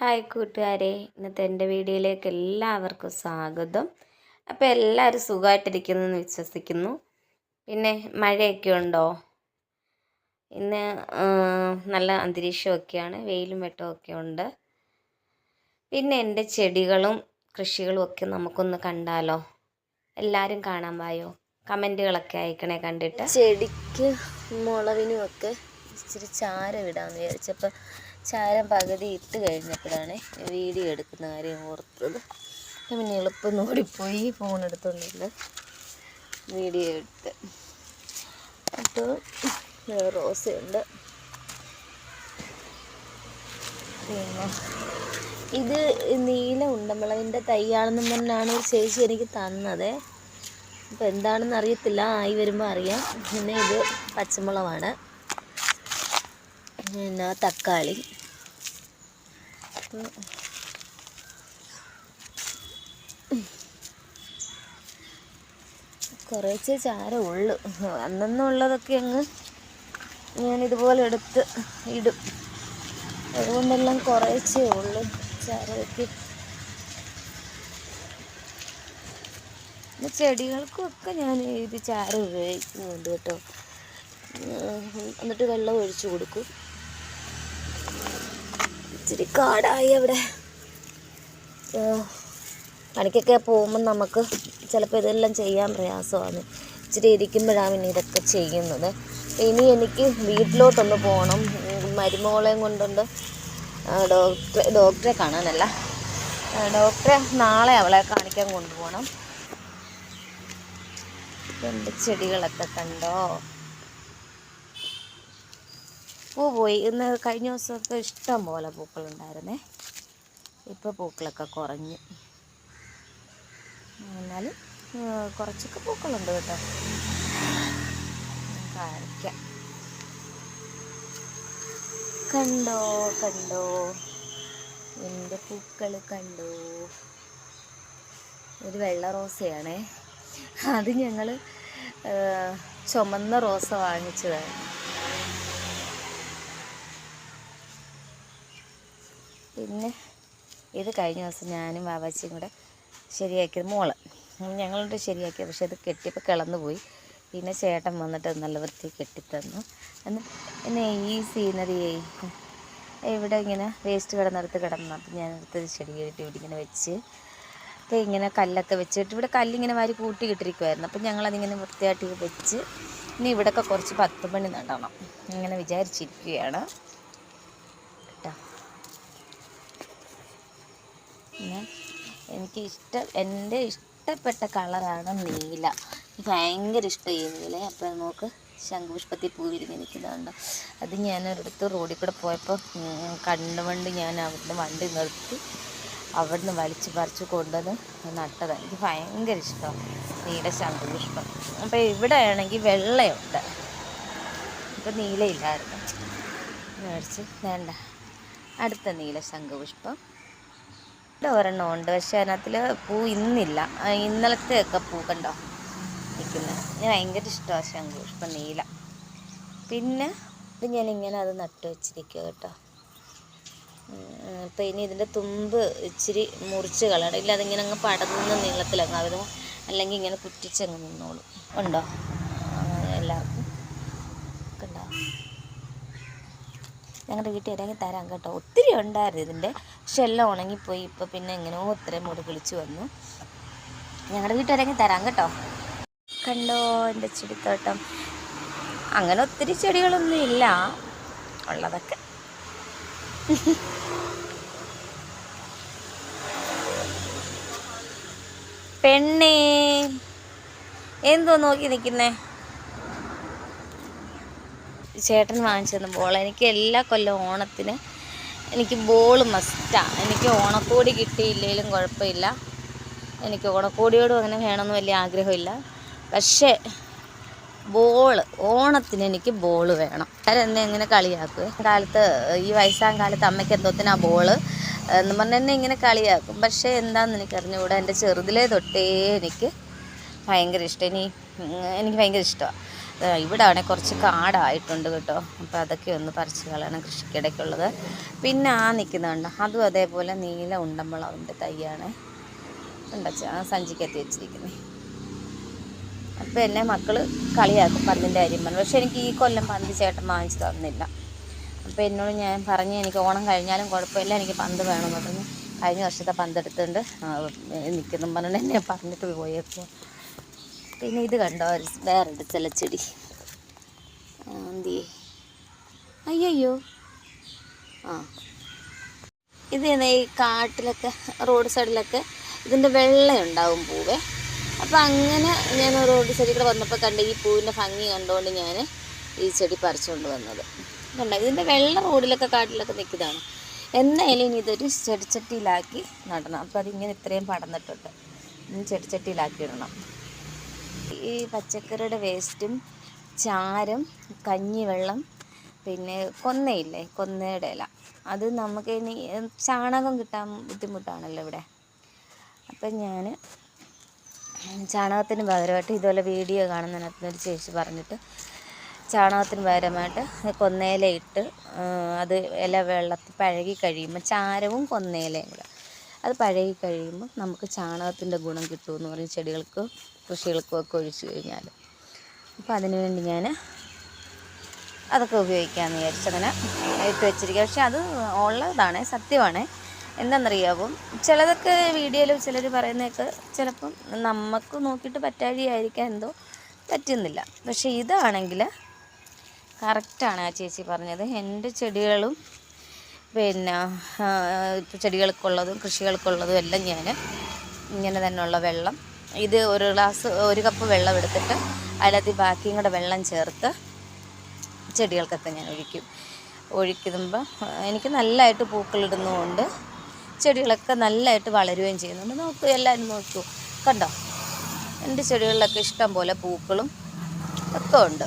Hi കൂട്ടുകാരെ ഇന്നത്തെ എന്റെ വീഡിയോയിലേക്ക് എല്ലാവർക്കും സ്വാഗതം. അപ്പോൾ എല്ലാവരും സുഖമായിട്ടിരിക്കുന്നു എന്ന് വിശ്വസിക്കുന്നു. പിന്നെ മഴയൊക്കെ ഉണ്ടോ? ഇന്ന് നല്ല അന്തരീക്ഷമൊക്കെയാണ് വെയിലും വെട്ടമൊക്കെ ഉണ്ട്. പിന്നെ എന്റെ ചെടികളും കൃഷികളും ഒക്കെ നമുക്കൊന്ന് കണ്ടാലോ? എല്ലാവരും കാണാൻ പായോ? കമന്റുകളൊക്കെ അയക്കണേ കണ്ടിട്ട്. ചെടിക്ക് മുളവിനും ഒക്കെ ഇച്ചിരി ചാരം ഇടാമെന്ന് വിചാരിച്ചപ്പോൾ ചാരം പകുതി ഇട്ട് കഴിഞ്ഞപ്പോഴാണ് വീഡിയോ എടുക്കുന്ന കാര്യം ഓർത്തത്. പിന്നെ എളുപ്പം ഓടിപ്പോയി ഫോൺ എടുത്തോണ്ടില്ല വീഡിയോ എടുത്ത്. അപ്പോൾ റോസയുണ്ട്. പിന്നെ ഇത് നീല ഉണ്ടമ്പളവിന്റെ തൈയാണെന്നും പറഞ്ഞാണ് ഒരു ചേച്ചി എനിക്ക് തന്നത്. അപ്പോൾ എന്താണെന്ന് അറിയത്തില്ല. ആയി വരുമ്പോൾ അറിയാം. പിന്നെ ഇത് പച്ചമുളകാണ്. പിന്നെ തക്കാളി. കുറേച്ചേ ചാരം ഉള്ളു. അന്നെന്നുള്ളതൊക്കെ അങ്ങ് ഞാൻ ഇതുപോലെ എടുത്ത് ഇടും. അതുകൊണ്ടെല്ലാം കുറേച്ചേ ഉള്ളു ചാരമൊക്കെ. ചെടികൾക്കൊക്കെ ഞാൻ ഇത് ചാരം ഉപയോഗിക്കുന്നുണ്ട് കേട്ടോ. എന്നിട്ട് വെള്ളം ഒഴിച്ചു കൊടുക്കും. ഇച്ചിരി കാടായി അവിടെ. പണിക്കൊക്കെ പോകുമ്പോൾ നമുക്ക് ചിലപ്പോൾ ഇതെല്ലാം ചെയ്യാൻ പ്രയാസമാണ്. ഇച്ചിരി ഇരിക്കുമ്പോഴാണ് പിന്നെ ഇതൊക്കെ ചെയ്യുന്നത്. ഇനി എനിക്ക് വീട്ടിലോട്ടൊന്ന് പോകണം മരുമോളെയും കൊണ്ടുണ്ട് ഡോക്ടറെ ഡോക്ടറെ കാണാനല്ല. ഡോക്ടറെ നാളെ അവളെ കാണിക്കാൻ കൊണ്ടുപോകണം. എന്റെ ചെടികളൊക്കെ കണ്ടോ? പൂ പോയി ഇന്ന് കഴിഞ്ഞ ദിവസമൊക്കെ ഇഷ്ടം പോലെ പൂക്കളുണ്ടായിരുന്നേ. ഇപ്പോൾ പൂക്കളൊക്കെ കുറഞ്ഞു. എന്നാലും കുറച്ചൊക്കെ പൂക്കളുണ്ട് കേട്ടോ. കാണിക്കാം. കണ്ടോ കണ്ടോ? എന്റെ പൂക്കൾ കണ്ടോ? ഒരു വെള്ള റോസയാണേ. അത് ഞങ്ങൾ ചുമന്ന റോസ വാങ്ങിച്ചതാണ്. പിന്നെ ഇത് കഴിഞ്ഞ ദിവസം ഞാനും വാവാച്ചിയും കൂടെ ശരിയാക്കിയത് മോൾ. ഞങ്ങളുടെ ശരിയാക്കിയത്. പക്ഷെ അത് കെട്ടിയപ്പോൾ കിളന്നു പോയി പിന്നെ ചേട്ടൻ വന്നിട്ട് നല്ല വൃത്തി കെട്ടിത്തന്നു. അന്ന് പിന്നെ ഈ സീനറിയെ ഇവിടെ ഇങ്ങനെ വേസ്റ്റ് കിടന്നിടത്ത് കിടന്നു. അപ്പം ഞാൻ എടുത്തത് ചെടി കെട്ടി ഇവിടെ ഇങ്ങനെ വെച്ച്. ഇങ്ങനെ കല്ലൊക്കെ വെച്ചിട്ട് ഇവിടെ കല്ലിങ്ങനെ വാരി കൂട്ടി കിട്ടിരിക്കുമായിരുന്നു അപ്പം ഞങ്ങളതിങ്ങനെ വൃത്തിയായിട്ട് വെച്ച്. ഇനി ഇവിടെയൊക്കെ കുറച്ച് പത്ത് മണി നടണം. ഇങ്ങനെ വിചാരിച്ചിരിക്കുകയാണ് കേട്ടോ പിന്നെ എനിക്ക് ഇഷ്ടം എന്റെ ഇഷ്ടപ്പെട്ട കളറാണ് നീല. എനിക്ക് ഭയങ്കര ഇഷ്ടം ഈ നീല. അപ്പോൾ നമുക്ക് ശംഖുപുഷ്പത്തിൽ പൂ വിരിഞ്ഞ് നിൽക്കുന്നുണ്ട് അത് ഞാൻ ഒരിടത്ത് റോഡിൽ കൂടെ പോയപ്പോൾ കണ്ടുകൊണ്ട് ഞാൻ അവിടുന്ന് വണ്ടി നിർത്തി അവിടുന്ന് വലിച്ച് പറിച്ച് കൊണ്ടുവന്ന് നട്ടതാണ് എനിക്ക് ഭയങ്കര ഇഷ്ടമാണ് നീല ശംഖുപുഷ്പം. അപ്പോൾ ഇവിടെ ആണെങ്കിൽ വെള്ളയുണ്ട്. ഇപ്പം നീലയില്ലായിരുന്നു. മേടിച്ച് വേണ്ട. അടുത്ത നീല ശംഖുപുഷ്പം. ഇവിടെ ഒരെണ്ണം ഉണ്ട്. പക്ഷെ അതിനകത്തിൽ പൂ ഇന്നില്ല. ഇന്നലത്തെയൊക്കെ പൂ കണ്ടോ? നിൽക്കുന്നത് ഞാൻ ഭയങ്കര ഇഷ്ടമാണ് ശംഖുപുഷ്പം നീല. പിന്നെ ഇത് ഞാൻ ഇങ്ങനെ അത് നട്ടു വെച്ചിരിക്കുക കേട്ടോ. അപ്പം ഇനി ഇതിന്റെ തുമ്പ് ഇച്ചിരി മുറിച്ച് കളയണം. ഇല്ല അതിങ്ങനെ അങ്ങ് പടന്ന് നീളത്തിലങ്ങ് അവരും അല്ലെങ്കിൽ ഇങ്ങനെ കുറ്റിച്ചങ്ങ് നിന്നോളും. ഉണ്ടോ ആ, എല്ലാവർക്കും കണ്ടോ ഞങ്ങളുടെ വീട്ടിൽ ഇറങ്ങി തരാം കേട്ടോ. ഒത്തിരി ഉണ്ടായിരുന്നു ഇതിന്റെ. പക്ഷെ എല്ലാം ഉണങ്ങിപ്പോയി. ഇപ്പോൾ പിന്നെ എങ്ങനെയോ ഇത്രയും മുടി കിളിച്ച് വന്നു. ഞങ്ങളുടെ വീട്ടിൽ ഇറങ്ങി തരാം കേട്ടോ. കണ്ടോ എന്റെ ചെടിത്തോട്ടം? അങ്ങനെ ഒത്തിരി ചെടികളൊന്നും ഇല്ല. ഉള്ളതൊക്കെ. പെണ്ണേ എന്തോ നോക്കി നിൽക്കുന്നേ? ചേട്ടൻ വാങ്ങിച്ചു തന്ന ബോൾ. എനിക്ക് എല്ലാ കൊല്ലവും ഓണത്തിന് എനിക്ക് ബോൾ മസ്റ്റാണ് എനിക്ക് ഓണക്കോടി കിട്ടിയില്ലെങ്കിലും കുഴപ്പമില്ല. എനിക്ക് ഓണക്കോടിയോടും അങ്ങനെ വേണമെന്ന് വലിയ ആഗ്രഹമില്ല. പക്ഷേ ബോൾ ഓണത്തിന് എനിക്ക് ബോൾ വേണം. അവരെന്നെ ഇങ്ങനെ കളിയാക്കും? കാലത്ത് ഈ വയസ്സാം കാലത്ത് അമ്മയ്ക്ക് എന്തോത്തിനാ ബോൾ എന്ന് പറഞ്ഞ് എന്നെ ഇങ്ങനെ കളിയാക്കും. പക്ഷേ എന്താണെന്ന് എനിക്ക് അറിഞ്ഞുകൂടാ എന്റെ ചെറുതിലേ തൊട്ടേ എനിക്ക് ഭയങ്കര ഇഷ്ടം. ഇനി എനിക്ക് ഭയങ്കര ഇഷ്ടമാണ് ഇവിടെ ആണെങ്കിൽ കുറച്ച് കാടായിട്ടുണ്ട് കേട്ടോ. അപ്പോൾ അതൊക്കെ ഒന്ന് പറിച്ച് കളയണം കൃഷിക്കിടയ്ക്കുള്ളത്. പിന്നെ ആ നിൽക്കുന്നുണ്ട് അതും അതേപോലെ നീല ഉണ്ടമ്പളവിന്റെ തൈയാണ്. ഉണ്ടച്ച സഞ്ചിക്കത്തി വെച്ചിരിക്കുന്നത് അപ്പോൾ എന്നെ മക്കൾ കളിയാക്കും പന്തിന്റെ കാര്യം പറഞ്ഞു. പക്ഷേ എനിക്ക് ഈ കൊല്ലം പന്ത് ചേട്ടൻ വാങ്ങിച്ച് തന്നില്ല. അപ്പോൾ എന്നോട് ഞാൻ പറഞ്ഞ് എനിക്ക് ഓണം കഴിഞ്ഞാലും കുഴപ്പമില്ല എനിക്ക് പന്ത് വേണമെന്ന് പറഞ്ഞു. കഴിഞ്ഞ വർഷത്തെ പന്തെടുത്തുകൊണ്ട് നിൽക്കുന്നു പറഞ്ഞിട്ട് എന്നെ പറഞ്ഞിട്ട് പോയേക്കോ പിന്നെ ഇത് കണ്ടോ? വേറൊരു ചിലച്ചെടി എന്തി അയ്യോ ആ. ഇത് ഈ കാട്ടിലൊക്കെ റോഡ് സൈഡിലൊക്കെ ഇതിന്റെ വെള്ളയുണ്ടാവും പൂവേ. അപ്പം അങ്ങനെ ഞാൻ റോഡ് സൈഡിൽ കൂടെ വന്നപ്പോൾ കണ്ട ഈ പൂവിന്റെ ഭംഗി കണ്ടുകൊണ്ട് ഞാൻ ഈ ചെടി പറിച്ചുകൊണ്ട് വന്നത്. കണ്ടോ? ഇതിന്റെ വെള്ള റോഡിലൊക്കെ കാട്ടിലൊക്കെ നിൽക്കുന്നതാണ് എന്നായാലും ഇനി ഇതൊരു ചെടിച്ചട്ടിയിലാക്കി നടണം. അപ്പോൾ അതിങ്ങനെ ഇത്രയും പടന്നിട്ടുണ്ട് ഇനി ചെടിച്ചട്ടിയിലാക്കി ഇടണം. ഈ പച്ചക്കറിയുടെ വേസ്റ്റും ചാരം കഞ്ഞിവെള്ളം പിന്നെ കൊന്നയില്ലേ? കൊന്നയുടെ ഇല. അത് നമുക്ക് ഇനി ചാണകം കിട്ടാൻ ബുദ്ധിമുട്ടാണല്ലോ ഇവിടെ. അപ്പം ഞാൻ ചാണകത്തിന് പകരമായിട്ട് ഇതുപോലെ വീഡിയോ കാണുന്നതിനകത്ത് ഒരു ചേച്ചി പറഞ്ഞിട്ട് ചാണകത്തിന് പകരമായിട്ട് കൊന്നയില ഇട്ട് അത് ഇല വെള്ളത്തിൽ പഴകി കഴിയുമ്പോൾ ചാരവും കൊന്നയിലയും കൂടെ. അത് പഴകി കഴിയുമ്പോൾ നമുക്ക് ചാണകത്തിന്റെ ഗുണം കിട്ടുമെന്ന് പറഞ്ഞ് ചെടികൾക്ക് കൃഷികൾക്കും ഒക്കെ ഒഴിച്ചു കഴിഞ്ഞാൽ അപ്പോൾ അതിനു വേണ്ടി ഞാൻ അതൊക്കെ ഉപയോഗിക്കാമെന്ന് വിചാരിച്ചങ്ങനെ ഇട്ട് വെച്ചിരിക്കുക പക്ഷെ അത് ഉള്ളതാണ് സത്യമാണ്. എന്താണെന്നറിയാവോ ചിലതൊക്കെ വീഡിയോയിൽ ചിലർ പറയുന്നതൊക്കെ ചിലപ്പം നമുക്ക് നോക്കിയിട്ട് പറ്റാഴിയായിരിക്കാം എന്തോ പറ്റുന്നില്ല. പക്ഷേ ഇതാണെങ്കിൽ കറക്റ്റാണ് ആ ചേച്ചി പറഞ്ഞത്. എന്റെ ചെടികളും പിന്നെ ചെടികൾക്കുള്ളതും കൃഷികൾക്കുള്ളതും എല്ലാം ഞാൻ ഇങ്ങനെ തന്നെയുള്ള വെള്ളം ഇത് ഒരു ഗ്ലാസ് ഒരു കപ്പ് വെള്ളം എടുത്തിട്ട് അതിനകത്ത് ബാക്കിയും കൂടെ വെള്ളം ചേർത്ത് ചെടികൾക്കൊക്കെ ഞാൻ ഒഴിക്കും. ഒഴിക്കുമ്പോൾ എനിക്ക് നല്ലതായിട്ട് പൂക്കളിടുന്നതുകൊണ്ട് ചെടികളൊക്കെ നല്ലതായിട്ട് വളരുകയും ചെയ്യുന്നുണ്ട്. നോക്കൂ എല്ലാവരും നോക്കൂ. കണ്ടോ? എന്റെ ചെടികളിലൊക്കെ ഇഷ്ടം പോലെ പൂക്കളും ഒക്കെ ഉണ്ട്.